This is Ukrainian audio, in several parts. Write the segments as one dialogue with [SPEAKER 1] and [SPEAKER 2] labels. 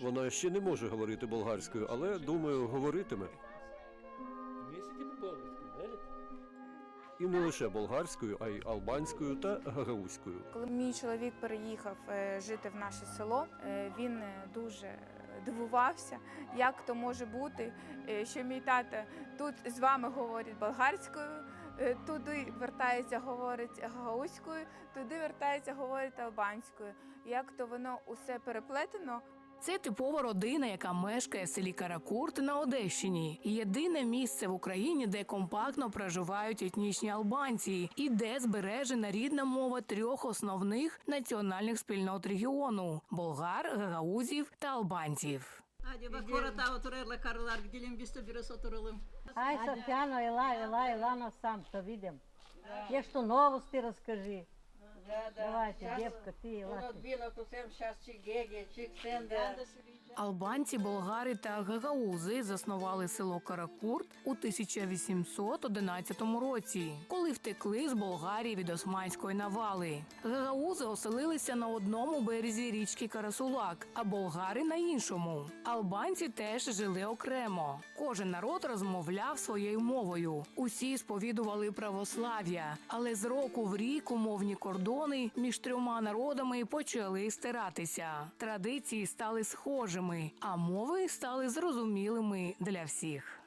[SPEAKER 1] Вона ще не може говорити болгарською, але думаю, говоритиме. І не лише болгарською, а й албанською та гагаузькою.
[SPEAKER 2] Коли мій чоловік переїхав е, жити в наше село, е, він е, дуже дивувався, як то може бути, що мій тато тут з вами говорить болгарською, туди вертається, говорить гагаузькою, туди вертається, говорить албанською. Як то воно усе переплетено,
[SPEAKER 3] Це типова родина, яка мешкає в селі Каракурт на Одещині. Єдине місце в Україні, де компактно проживають етнічні албанці, і де збережена рідна мова трьох основних національних спільнот регіону болгар, гагаузів та албанців.
[SPEAKER 4] Hadi bak korata otururlar karılar gidelim biz de biraz oturalım.
[SPEAKER 5] Ай, Софьяно, ела, ела, Елана сам, что видим. Я что Давайте.
[SPEAKER 3] Албанці, болгари та гагаузи заснували село Каракурт у 1811 році, коли втекли з Болгарії від османської навали. Гагаузи оселилися на одному березі річки Карасулак, а болгари на іншому. Албанці теж жили окремо. Кожен народ розмовляв своєю мовою. Усі сповідували православ'я, але з року в рік умовні кордони між трьома народами почали стиратися. Традиції стали схожими, а мови стали зрозумілими для всіх.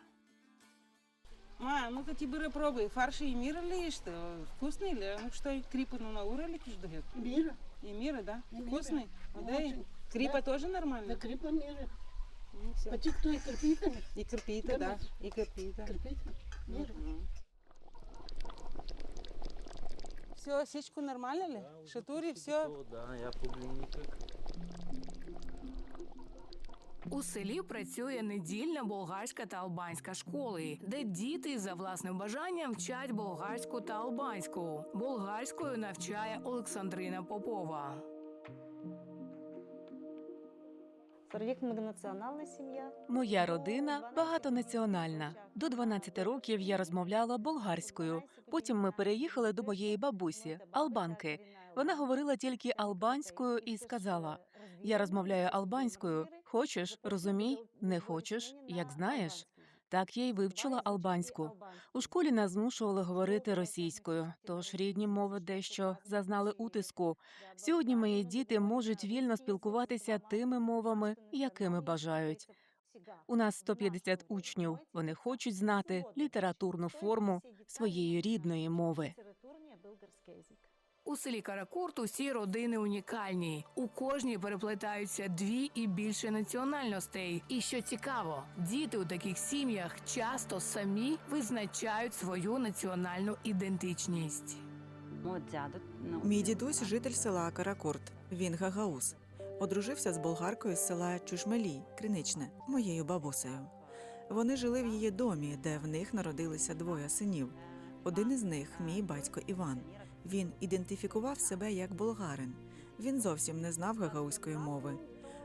[SPEAKER 6] Ма, ну-ка тебе пробуй. Фарши и мира ли что? Вкусный ли? Ну что, крипа ну на ура ли кишдует?
[SPEAKER 7] Мира.
[SPEAKER 6] И мира, да?
[SPEAKER 7] И мира.
[SPEAKER 6] Вкусный? Ну, да, и
[SPEAKER 7] Очень.
[SPEAKER 6] крипа
[SPEAKER 7] Да.
[SPEAKER 6] тоже нормально?
[SPEAKER 7] Да крипа мира.
[SPEAKER 6] Ну, всё.
[SPEAKER 7] Почти кто и крпита.
[SPEAKER 6] И крпита, да.
[SPEAKER 7] Конечно.
[SPEAKER 6] И крпита.
[SPEAKER 7] Крпита. Мира.
[SPEAKER 6] Все, сечку нормально ли? Шатури, все.
[SPEAKER 8] Да, я як.
[SPEAKER 3] У селі працює недільна болгарська та албанська школи, де діти за власним бажанням вчать болгарську та албанську. Болгарською навчає Олександрина Попова.
[SPEAKER 5] Сорвік многонаціональна сім'я.
[SPEAKER 9] Моя родина багатонаціональна. До 12 років я розмовляла болгарською. Потім ми переїхали до моєї бабусі, албанки. Вона говорила тільки албанською і сказала: Я розмовляю албанською. Хочеш, розумій, не хочеш, як знаєш. Так я й вивчила албанську. У школі нас змушували говорити російською, тож рідні мови дещо зазнали утиску. Сьогодні мої діти можуть вільно спілкуватися тими мовами, якими бажають. У нас 150 учнів. Вони хочуть знати літературну форму своєї рідної мови.
[SPEAKER 3] У селі Каракурт усі родини унікальні. У кожній переплетаються дві і більше національностей. І що цікаво, діти у таких сім'ях часто самі визначають свою національну ідентичність.
[SPEAKER 10] Мій дідусь житель села Каракурт. Він гагаус. Одружився з болгаркою з села Чушмелі, Криничне, моєю бабусею. Вони жили в її домі, де в них народилися двоє синів. Один із них мій батько Іван. Він ідентифікував себе як болгарин. Він зовсім не знав гагаузької мови.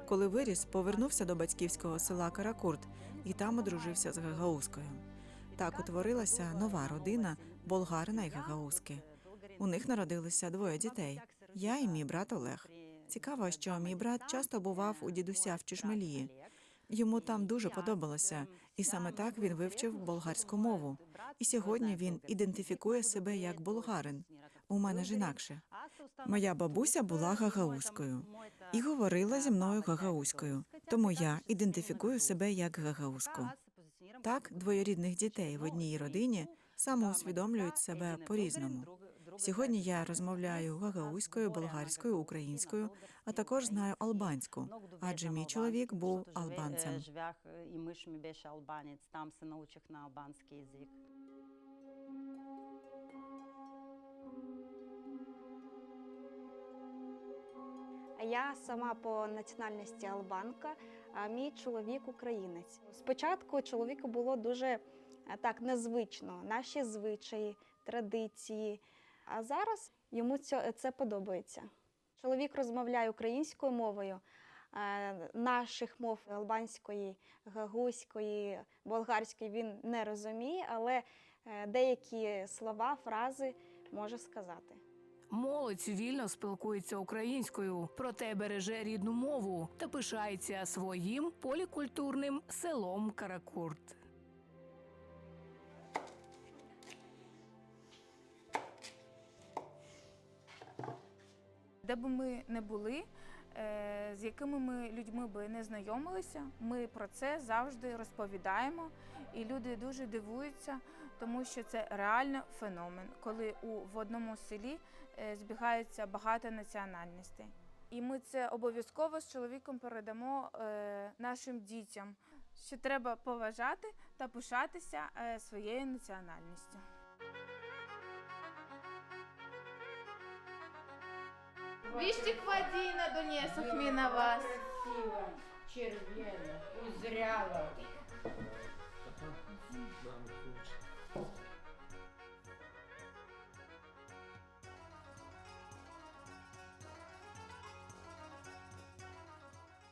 [SPEAKER 10] Коли виріс, повернувся до батьківського села Каракурт і там одружився з гагаузкою. Так утворилася нова родина болгарина і гагаузки. У них народилися двоє дітей. Я і мій брат Олег. Цікаво, що мій брат часто бував у дідуся в Чешмелії. Йому там дуже подобалося, і саме так він вивчив болгарську мову. І сьогодні він ідентифікує себе як болгарин. У мене ж інакше. Моя бабуся була гагаузькою і говорила зі мною гагаузькою, тому я ідентифікую себе як гагаузку. Так, двоєрідних дітей в одній родині самоусвідомлюють себе по-різному. Сьогодні я розмовляю гагаузькою, болгарською, українською, а також знаю албанську, адже мій чоловік був албанцем.
[SPEAKER 4] І миш мі беше албанець, там се научих на албанський язик.
[SPEAKER 11] Я сама по національності албанка, а мій чоловік українець. Спочатку чоловіку було дуже е, так незвично, наші звичаї, традиції. А зараз йому це, подобається. Чоловік розмовляє українською мовою. е, Наших мов албанської, гагузької, болгарської він не розуміє, але е, деякі слова, фрази може сказати.
[SPEAKER 3] Молодь вільно спілкується українською, проте береже рідну мову та пишається своїм полікультурним селом Каракурт.
[SPEAKER 2] Де б ми не були, е, з якими ми людьми би не знайомилися, ми про це завжди розповідаємо, і люди дуже дивуються, тому що це реально феномен, коли у в одному селі збігаються багато національностей. І ми це обов'язково з чоловіком передамо е, нашим дітям, що треба поважати та пишатися е, своєю національністю. Віщик воді на донесах мій на вас.
[SPEAKER 7] Узряла.
[SPEAKER 8] Нам лучше.